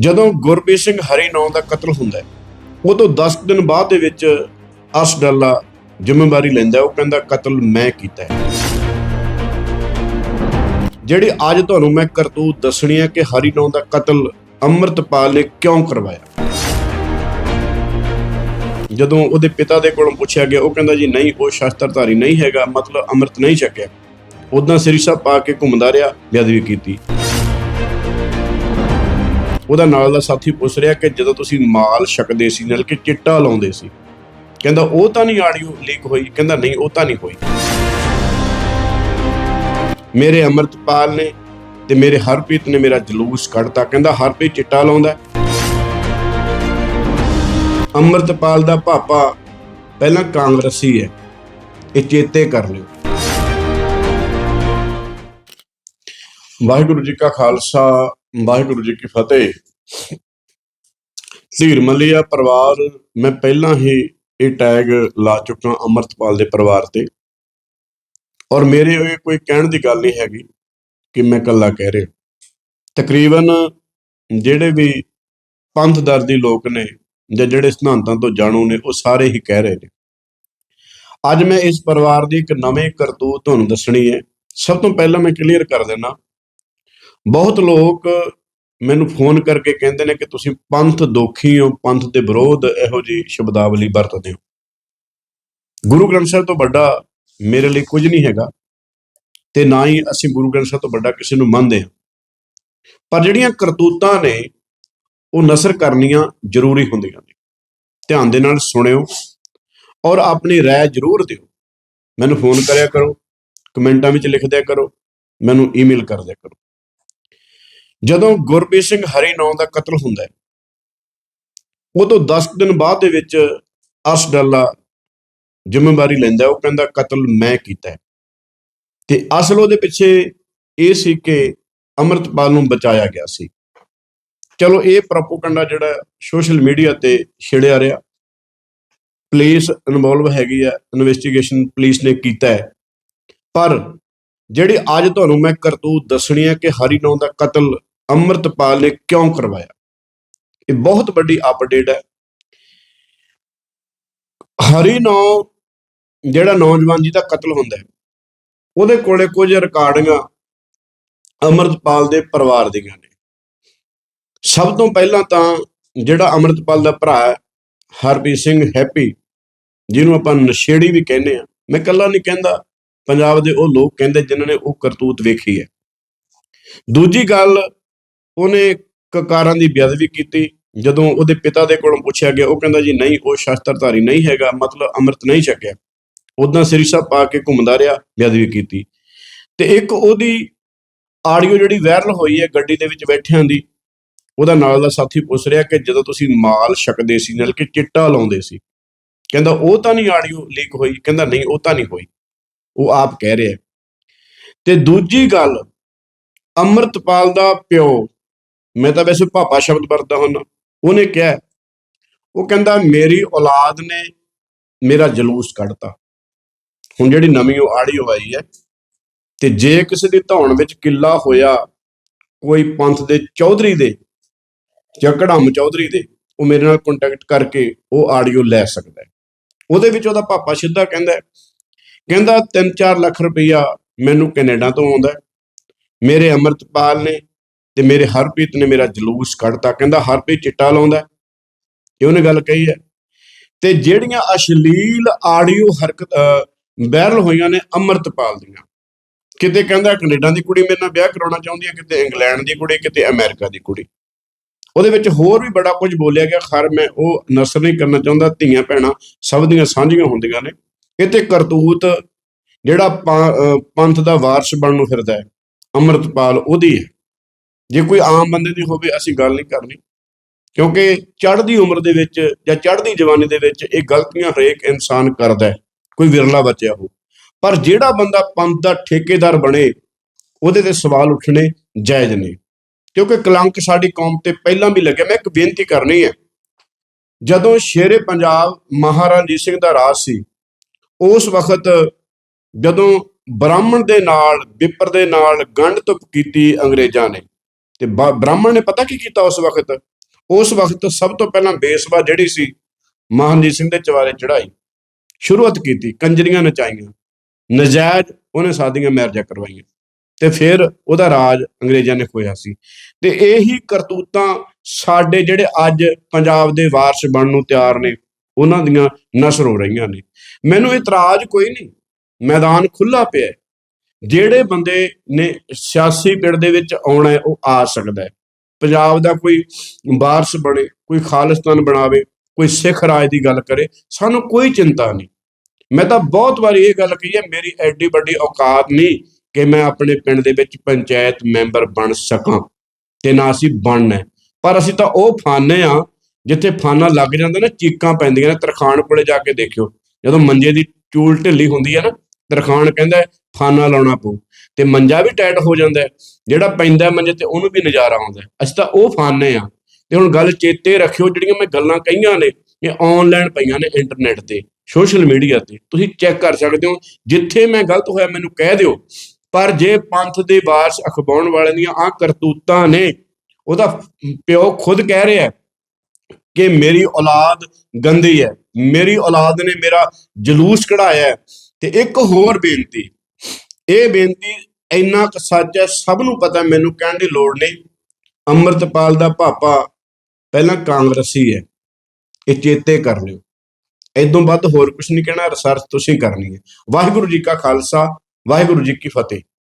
ਜਦੋਂ ਗੁਰਪ੍ਰੀਤ ਸਿੰਘ ਹਰੀ ਨਾਂ ਦਾ ਕਤਲ ਹੁੰਦਾ ਹੈ, ਉਦੋਂ 10 ਦਿਨ ਬਾਅਦ ਦੇ ਵਿੱਚ ਅਸ ਅਸਡੱਲਾ ਜ਼ਿੰਮੇਵਾਰੀ ਲੈਂਦਾ ਉਹ ਕਹਿੰਦਾ, ਕਤਲ ਮੈਂ ਕੀਤਾ ਹੈ। ਜਿਹੜੀ ਅੱਜ ਤੁਹਾਨੂੰ ਮੈਂ ਕਰਤੂਤ ਦੱਸਣੀ ਹੈ ਕਿ ਹਰੀ ਨਾਂ ਦਾ ਕਤਲ ਅੰਮ੍ਰਿਤਪਾਲ ਨੇ ਕਿਉਂ ਕਰਵਾਇਆ? ਜਦੋਂ ਉਹਦੇ ਪਿਤਾ ਦੇ ਕੋਲੋਂ ਪੁੱਛਿਆ ਗਿਆ, ਉਹ ਕਹਿੰਦਾ, ਜੀ ਨਹੀਂ, ਉਹ ਸ਼ਸਤਰਧਾਰੀ ਨਹੀਂ ਹੈਗਾ, ਮਤਲਬ ਅੰਮ੍ਰਿਤ ਨਹੀਂ ਛਕਿਆ। ਉਦਾਂ ਸ੍ਰੀ ਸਾਹਿਬ ਪਾ ਕੇ ਘੁੰਮਦਾ ਰਿਹਾ, ਬੇਅਦਬੀ ਕੀਤੀ। ਉਹਦਾ ਨਾਲ ਦਾ ਸਾਥੀ ਪੁੱਛ ਰਿਹਾ ਕਿ ਜਦੋਂ ਤੁਸੀਂ ਮਾਲ ਛਕਦੇ ਸੀ ਨਾਲ ਕਿ ਚਿੱਟਾ ਲਾਉਂਦੇ ਸੀ, ਕਹਿੰਦਾ ਉਹ ਤਾਂ ਨਹੀਂ ਆਡੀਓ ਲੀਕ ਹੋਈ, ਕਹਿੰਦਾ ਨਹੀਂ, ਉਹ ਤਾਂ ਨਹੀਂ ਹੋਈ। ਮੇਰੇ ਅੰਮ੍ਰਿਤਪਾਲ ਨੇ ਤੇ ਮੇਰੇ ਹਰਪ੍ਰੀਤ ਨੇ ਮੇਰਾ ਜਲੂਸ ਕੱਢਤਾ, ਕਹਿੰਦਾ ਹਰਪ੍ਰੀਤ ਚਿੱਟਾ ਲਾਉਂਦਾ ਹੈ। ਅੰਮ੍ਰਿਤਪਾਲ ਦਾ ਭਾਪਾ ਪਹਿਲਾਂ ਕਾਂਗਰਸੀ ਹੈ, ਇਹ ਚੇਤੇ ਕਰ ਲਿਓ। ਵਾਹਿਗੁਰੂ ਜੀ ਕਾ ਖਾਲਸਾ, ਵਾਹਿਗੁਰੂ ਜੀ ਕੀ ਫਤਿਹ। ਧੀਰ ਮਲੀਆ ਪਰਿਵਾਰ, ਮੈਂ ਪਹਿਲਾਂ ਹੀ ਇਹ ਟੈਗ ਲਾ ਚੁੱਕਾ ਅੰਮ੍ਰਿਤਪਾਲ ਦੇ ਪਰਿਵਾਰ ਤੇ। ਔਰ ਮੇਰੇ ਇਹ ਕੋਈ ਕਹਿਣ ਦੀ ਗੱਲ ਨਹੀਂ ਹੈਗੀ ਕਿ ਮੈਂ ਇਕੱਲਾ ਕਹਿ ਰਿਹਾ। ਤਕਰੀਬਨ ਜਿਹੜੇ ਵੀ ਪੰਥ ਦਰਦੀ ਲੋਕ ਨੇ ਜਾਂ ਜਿਹੜੇ ਸਿਧਾਂਤਾਂ ਤੋਂ ਜਾਣੂ ਨੇ, ਉਹ ਸਾਰੇ ਹੀ ਕਹਿ ਰਹੇ ਨੇ। ਅੱਜ ਮੈਂ ਇਸ ਪਰਿਵਾਰ ਦੀ ਇੱਕ ਨਵੇਂ ਕਰਤੂਤ ਤੁਹਾਨੂੰ ਦੱਸਣੀ ਹੈ। ਸਭ ਤੋਂ ਪਹਿਲਾਂ ਮੈਂ ਕਲੀਅਰ ਕਰ ਦੇਣਾ ਬਹੁਤ ਲੋਕ ਮੈਨੂੰ ਫੋਨ ਕਰਕੇ ਕਹਿੰਦੇ ਨੇ ਕਿ ਤੁਸੀਂ ਪੰਥ ਦੋਖੀ ਹੋ ਪੰਥ ਦੇ ਵਿਰੋਧ ਇਹੋ ਜੀ ਸ਼ਬਦਾਵਲੀ ਵਰਤਦੇ ਹੋ ਗੁਰੂ ਗ੍ਰੰਥ ਸਾਹਿਬ ਤੋਂ ਵੱਡਾ ਮੇਰੇ ਲਈ ਕੁਝ ਨਹੀਂ ਹੈਗਾ ਤੇ ਨਾ ਹੀ ਅਸੀਂ ਗੁਰੂ ਗ੍ਰੰਥ ਸਾਹਿਬ ਤੋਂ ਵੱਡਾ ਕਿਸੇ ਨੂੰ ਮੰਨਦੇ ਹਾਂ ਪਰ ਜਿਹੜੀਆਂ ਕਰਤੂਤਾਂ ਨੇ ਉਹ ਨਸਰ ਕਰਨੀਆਂ ਜ਼ਰੂਰੀ ਹੁੰਦੀਆਂ ਨੇ ਧਿਆਨ ਦੇ ਨਾਲ ਸੁਣਿਓ ਔਰ ਆਪਣੀ رائے ਜ਼ਰੂਰ ਦਿਓ ਮੈਨੂੰ ਫੋਨ ਕਰਿਆ ਕਰੋ ਕਮੈਂਟਾਂ ਵਿੱਚ ਲਿਖ ਦਿਆ ਕਰੋ ਮੈਨੂੰ ਈਮੇਲ ਕਰ ਦਿਆ ਕਰੋ ਜਦੋਂ ਗੁਰਪ੍ਰੀਤ ਸਿੰਘ ਹਰੀ ਨਾਂ ਦਾ ਕਤਲ ਹੁੰਦਾ ਹੈ, ਉਦੋਂ 10 ਦਿਨ ਬਾਅਦ ਦੇ ਵਿੱਚ ਅਸ ਅਸਡੱਲਾ ਜ਼ਿੰਮੇਵਾਰੀ ਲੈਂਦਾ ਉਹ ਕਹਿੰਦਾ ਕਤਲ ਮੈਂ ਕੀਤਾ ਹੈ। ਤੇ ਅਸਲ ਉਹਦੇ ਪਿੱਛੇ ਇਹ ਸੀ ਕਿ ਅੰਮ੍ਰਿਤਪਾਲ ਨੂੰ ਬਚਾਇਆ ਗਿਆ ਸੀ। ਚਲੋ ਇਹ ਪ੍ਰੋਪੋਗੰਡਾ ਜਿਹੜਾ ਸੋਸ਼ਲ ਮੀਡੀਆ ਤੇ ਛਿੜਿਆ ਰਿਹਾ। ਪੁਲਿਸ ਇਨਵੋਲਵ ਹੈਗੀ ਆ ਇਨਵੈਸਟੀਗੇਸ਼ਨ ਪੁਲਿਸ ਨੇ ਕੀਤਾ ਹੈ। ਪਰ ਜਿਹੜੀ ਅੱਜ ਤੁਹਾਨੂੰ ਮੈਂ ਕਰਤੂਤ ਦੱਸਣੀ ਹੈ ਕਿ ਹਰੀ ਨਾਂ ਦਾ ਕਤਲ ਅੰਮ੍ਰਿਤਪਾਲ ਨੇ ਕਿਉਂ ਕਰਵਾਇਆ? ਇਹ ਬਹੁਤ ਵੱਡੀ ਅਪਡੇਟ ਹੈ। ਹਰੀ ਨੌ, ਜਿਹੜਾ ਨੌਜਵਾਨ ਜੀ ਦਾ ਕਤਲ ਹੁੰਦਾ ਹੈ, ਉਹਦੇ ਕੋਲੇ ਕੁਝ ਰਿਕਾਰਡਿੰਗਾਂ ਅੰਮ੍ਰਿਤਪਾਲ ਦੇ ਪਰਿਵਾਰ ਦੀਆਂ ਨੇ। ਸਭ ਤੋਂ ਪਹਿਲਾਂ ਤਾਂ ਜਿਹੜਾ ਅੰਮ੍ਰਿਤਪਾਲ ਦਾ ਭਰਾ ਹੈ, ਹਰਪ੍ਰੀਤ ਸਿੰਘ ਹੈਪੀ, ਜਿਹਨੂੰ ਆਪਾਂ ਨਸ਼ੇੜੀ ਵੀ ਕਹਿੰਦੇ ਆ ਮੈਂ ਇਕੱਲਾ ਨਹੀਂ ਕਹਿੰਦਾ, ਪੰਜਾਬ ਦੇ ਉਹ ਲੋਕ ਕਹਿੰਦੇ ਜਿਨ੍ਹਾਂ ਨੇ ਉਹ ਕਰਤੂਤ ਵੇਖੀ ਹੈ। ਦੂਜੀ ਗੱਲ ਉਹਨੇ ਕਕਾਰਾਂ ਦੀ ਬੇਅਦਬੀ ਕੀਤੀ। ਜਦੋਂ ਉਹਦੇ ਪਿਤਾ ਦੇ ਕੋਲੋਂ ਪੁੱਛਿਆ ਗਿਆ, ਉਹ ਕਹਿੰਦਾ ਜੀ, ਨਹੀਂ, ਉਹ ਸ਼ਸਤਰਧਾਰੀ ਨਹੀਂ ਹੈਗਾ, ਮਤਲਬ ਅੰਮ੍ਰਿਤ ਨਹੀਂ ਛਕਿਆ। ਉਦਾਂ ਸ੍ਰੀ ਸਾਹਿਬ ਪਾ ਕੇ ਘੁੰਮਦਾ ਰਿਹਾ, ਬੇਅਦਬੀ ਕੀਤੀ। ਤੇ ਇੱਕ ਉਹਦੀ ਆਡੀਓ ਜਿਹੜੀ ਵਾਇਰਲ ਹੋਈ ਹੈ ਗੱਡੀ ਦੇ ਵਿੱਚ ਬੈਠਿਆਂ ਦੀ, ਉਹਦਾ ਨਾਲ ਦਾ ਸਾਥੀ ਪੁੱਛ ਰਿਹਾ ਕਿ ਜਦੋਂ ਤੁਸੀਂ ਮਾਲ ਛਕਦੇ ਸੀ ਨਾਲ ਕਿ ਚਿੱਟਾ ਲਾਉਂਦੇ ਸੀ, ਕਹਿੰਦਾ, ਉਹ ਤਾਂ ਨਹੀਂ ਆਡੀਓ ਲੀਕ ਹੋਈ, ਕਹਿੰਦਾ, ਨਹੀਂ, ਉਹ ਤਾਂ ਨਹੀਂ ਹੋਈ। ਉਹ ਆਪ ਕਹਿ ਰਿਹਾ ਹੈ। ਤੇ ਦੂਜੀ ਗੱਲ, ਅੰਮ੍ਰਿਤਪਾਲ ਦਾ ਪਿਓ ਮੈਂ ਤਾਂ ਵੈਸੇ ਪਾਪਾ ਸ਼ਬਦ ਵਰਤਦਾ ਹੁੰਦਾ। ਉਹਨੇ ਕਿਹਾ, ਉਹ ਕਹਿੰਦਾ, ਮੇਰੀ ਔਲਾਦ ਨੇ ਮੇਰਾ ਜਲੂਸ ਕੱਢਤਾ। ਹੁਣ ਜਿਹੜੀ ਨਵੀਂ ਉਹ ਆਡੀਓ ਆਈ ਹੈ। ਤੇ ਜੇ ਕਿਸੇ ਦੀ ਧੌਣ ਵਿੱਚ ਕਿੱਲਾ ਹੋਇਆ, ਕੋਈ ਪੰਥ ਦੇ ਚੌਧਰੀ ਦੇ ਜਾਂ ਕੜਮ ਚੌਧਰੀ ਦੇ, ਉਹ ਮੇਰੇ ਨਾਲ ਕੰਟੈਕਟ ਕਰਕੇ ਉਹ ਆਡੀਓ ਲੈ ਸਕਦਾ ਹੈ। ਉਹਦੇ ਵਿੱਚ ਉਹਦਾ ਪਾਪਾ ਸਿੱਧਾ ਕਹਿੰਦਾ ਕਹਿੰਦਾ 3-4 ਲੱਖ ਰੁਪਈਆ ਮੈਨੂੰ ਕੈਨੇਡਾ ਤੋਂ ਆਉਂਦਾ ਮੇਰੇ ਅੰਮ੍ਰਿਤਪਾਲ ਨੇ ਤੇ ਮੇਰੇ ਹਰਪ੍ਰੀਤ ਨੇ ਮੇਰਾ ਜਲੂਸ ਕੱਢਤਾ। ਕਹਿੰਦਾ, ਹਰਪ੍ਰੀਤ, ਚਿੱਟਾ ਲਾਉਂਦਾ ਇਹ ਉਹਨੇ ਗੱਲ ਕਹੀ ਹੈ? ਤੇ ਜਿਹੜੀਆਂ ਅਸ਼ਲੀਲ ਆਡੀਓ ਹਰਕਤ ਵਾਇਰਲ ਹੋਈਆਂ ਨੇ ਅੰਮ੍ਰਿਤਪਾਲ ਦੀਆਂ। ਕਿਤੇ ਕਹਿੰਦਾ ਕੈਨੇਡਾ ਦੀ ਕੁੜੀ ਮੇਰੇ ਨਾਲ ਵਿਆਹ ਕਰਾਉਣਾ ਚਾਹੁੰਦੀ ਹੈ, ਕਿਤੇ ਇੰਗਲੈਂਡ ਦੀ ਕੁੜੀ, ਕਿਤੇ ਅਮਰੀਕਾ ਦੀ ਕੁੜੀ। ਉਹਦੇ ਵਿੱਚ ਹੋਰ ਵੀ ਬੜਾ ਕੁਝ ਬੋਲਿਆ ਗਿਆ। ਖਰ, ਮੈਂ ਉਹ ਨਸਰ ਨਹੀਂ ਕਰਨਾ ਚਾਹੁੰਦਾ। ਧੀਆਂ ਭੈਣਾਂ ਸਭ ਦੀਆਂ ਸਾਂਝੀਆਂ ਹੁੰਦੀਆਂ ਨੇ। ਕਿਤੇ ਕਰਤੂਤ ਜਿਹੜਾ ਪੰਥ ਦਾ ਵਾਰਸ ਬਣਨ ਨੂੰ ਫਿਰਦਾ ਹੈ, ਅੰਮ੍ਰਿਤਪਾਲ ਉਹਦੀ ਹੈ। ਜੇ ਕੋਈ ਆਮ ਬੰਦੇ ਦੀ ਹੋਵੇ, ਅਸੀਂ ਗੱਲ ਨਹੀਂ ਕਰਨੀ। ਕਿਉਂਕਿ ਚੜ੍ਹਦੀ ਉਮਰ ਦੇ ਵਿੱਚ ਜਾਂ ਚੜ੍ਹਦੀ ਜਵਾਨੀ ਦੇ ਵਿੱਚ ਇਹ ਗਲਤੀਆਂ ਹਰੇਕ ਇਨਸਾਨ ਕਰਦਾ ਹੈ, ਕੋਈ ਵਿਰਲਾ ਬਚਿਆ ਹੋ ਪਰ ਜਿਹੜਾ ਬੰਦਾ ਪੰਥ ਦਾ ਠੇਕੇਦਾਰ ਬਣੇ, ਉਹਦੇ ਤੇ ਸਵਾਲ ਉੱਠਣੇ ਜਾਇਜ਼ ਨੇ। ਕਿਉਂਕਿ ਕਲੰਕ ਸਾਡੀ ਕੌਮ ਤੇ ਪਹਿਲਾਂ ਵੀ ਲੱਗਿਆ, ਮੈਂ ਇੱਕ ਬੇਨਤੀ ਕਰਨੀ ਹੈ। ਜਦੋਂ ਸ਼ੇਰੇ ਪੰਜਾਬ ਮਹਾਰਾਜਾ ਸਿੰਘ ਦਾ ਰਾਜ ਸੀ, ਉਸ ਵਕਤ ਜਦੋਂ ਬ੍ਰਾਹਮਣ ਦੇ ਨਾਲ, ਵਿਪਰ ਦੇ ਨਾਲ ਗੰਢ ਤੁਪ ਕੀਤੀ ਅੰਗਰੇਜ਼ਾਂ ਨੇ ਤੇ ਬਾ- ਬ੍ਰਾਹਮਣ ਨੇ ਪਤਾ ਕੀ ਕੀਤਾ ਉਸ ਵਕਤ? ਉਸ ਵਕਤ ਸਭ ਤੋਂ ਪਹਿਲਾਂ ਬੇਸਵਾ ਜਿਹੜੀ ਸੀ ਮਹਾਨਜੀਤ ਸਿੰਘ ਦੇ ਚਵਾਰੇ ਚੜਾਈ ਸ਼ੁਰੂਆਤ ਕੀਤੀ, ਕੰਜਰੀਆਂ ਨਚਾਈਆਂ। ਨਜਾਇਜ਼ ਉਹਨੇ ਸਾਦੀਆਂ ਮੈਰਜਾਂ ਕਰਵਾਈਆਂ। ਤੇ ਫਿਰ ਉਹਦਾ ਰਾਜ ਅੰਗਰੇਜ਼ਾਂ ਨੇ ਖੋਇਆ ਸੀ। ਤੇ ਇਹੀ ਕਰਤੂਤਾਂ ਸਾਡੇ ਜਿਹੜੇ ਅੱਜ ਪੰਜਾਬ ਦੇ ਵਾਰਸ ਬਣਨ ਨੂੰ ਤਿਆਰ ਨੇ, ਉਹਨਾਂ ਦੀਆਂ ਨਸਰ ਹੋ ਰਹੀਆਂ ਨੇ। ਮੈਨੂੰ ਇਤਰਾਜ਼ ਕੋਈ ਨਹੀਂ। ਮੈਦਾਨ ਖੁੱਲਾ ਪਿਆ ਜਿਹੜੇ ਬੰਦੇ ਨੇ ਸਿਆਸੀ ਪਿੜ ਦੇ ਵਿੱਚ ਆਉਣਾ ਹੈ, ਉਹ ਆ ਸਕਦਾ ਹੈ। ਪੰਜਾਬ ਦਾ ਕੋਈ ਵਾਰਸ ਬਣੇ, ਕੋਈ ਖਾਲਿਸਤਾਨ ਬਣਾਵੇ, ਕੋਈ ਸਿੱਖ ਰਾਜ ਦੀ ਗੱਲ ਕਰੇ, ਸਾਨੂੰ ਕੋਈ ਚਿੰਤਾ ਨਹੀਂ। ਮੈਂ ਤਾਂ ਬਹੁਤ ਵਾਰੀ ਇਹ ਗੱਲ ਕਹੀ ਹੈ, ਮੇਰੀ ਐਡੀ ਵੱਡੀ ਔਕਾਤ ਨਹੀਂ ਕਿ ਮੈਂ ਆਪਣੇ ਪਿੰਡ ਦੇ ਵਿੱਚ ਪੰਚਾਇਤ ਮੈਂਬਰ ਬਣ ਸਕਾਂ ਤੇ ਨਾ ਅਸੀਂ ਬਣਨਾ ਪਰ ਅਸੀਂ ਤਾਂ ਉਹ ਫਾਨੇ ਆ ਜਿੱਥੇ ਫਾਨਾ ਲੱਗ ਜਾਂਦਾ ਨਾ, ਚੀਕਾਂ ਪੈਂਦੀਆਂ ਨੇ, ਤਰਖਾਣ ਕੋਲੇ ਜਾ ਕੇ ਦੇਖਿਓ। ਜਦੋਂ ਮੰਜੇ ਦੀ ਚੂਲ ਢਿੱਲੀ ਹੁੰਦੀ ਹੈ ਨਾ, ਤਰਖਾਣ ਕਹਿੰਦਾ ਹੈ, ਫਾਨਾ ਲਾਉਣਾ ਪਊ ਤੇ ਮੰਜਾ ਵੀ ਟਾਈਟ ਹੋ ਜਾਂਦਾ ਜਿਹੜਾ ਪੈਂਦਾ ਮੰਜੇ ਤੇ ਉਹਨੂੰ ਵੀ ਨਜ਼ਾਰਾ ਆਉਂਦਾ ਅਸੀਂ ਤਾਂ ਉਹ ਫਾਨੇ ਆ ਤੇ ਹੁਣ ਗੱਲ ਚੇਤੇ ਰੱਖਿਓ ਜਿਹੜੀਆਂ ਮੈਂ ਗੱਲਾਂ ਕਹੀਆਂ ਨੇ ਇਹ ਆਨਲਾਈਨ ਪਈਆਂ ਨੇ ਇੰਟਰਨੈਟ ਤੇ ਸੋਸ਼ਲ ਮੀਡੀਆ ਤੇ ਤੁਸੀਂ ਚੈੱਕ ਕਰ ਸਕਦੇ ਹੋ। ਜਿੱਥੇ ਮੈਂ ਗਲਤ ਹੋਇਆ ਮੈਨੂੰ ਕਹਿ ਦਿਓ। ਪਰ ਜੇ ਪੰਥ ਦੇ ਵਾਰਸ ਅਖਬਾਉਣ ਵਾਲਿਆਂ ਦੀਆਂ ਆ ਕਰਤੂਤਾਂ ਨੇ ਉਹਦਾ ਪਿਓ ਖੁਦ ਕਹਿ ਰਿਹਾ ਕਿ ਮੇਰੀ ਔਲਾਦ ਗੰਦੀ ਹੈ ਮੇਰੀ ਔਲਾਦ ਨੇ ਮੇਰਾ ਜਲੂਸ ਕਢਾਇਆ ਤੇ ਇੱਕ ਹੋਰ ਬੇਨਤੀ ਇਹ ਬੇਨਤੀ ਇੰਨਾ ਕੁ ਸੱਚ ਹੈ, ਸਭ ਨੂੰ ਪਤਾ, ਮੈਨੂੰ ਕਹਿਣ ਦੀ ਲੋੜ ਨਹੀਂ। ਅੰਮ੍ਰਿਤਪਾਲ ਦਾ ਭਾਪਾ ਪਹਿਲਾਂ ਕਾਂਗਰਸੀ ਹੈ। ਇਹ ਚੇਤੇ ਕਰ ਲਿਓ। ਇਦੋਂ ਵੱਧ ਹੋਰ ਕੁਝ ਨਹੀਂ ਕਹਿਣਾ ਰਿਸਰਚ ਤੁਸੀਂ ਕਰਨੀ ਹੈ। ਵਾਹਿਗੁਰੂ ਜੀ ਕਾ ਖਾਲਸਾ, ਵਾਹਿਗੁਰੂ ਜੀ ਕੀ ਫਤਿਹ।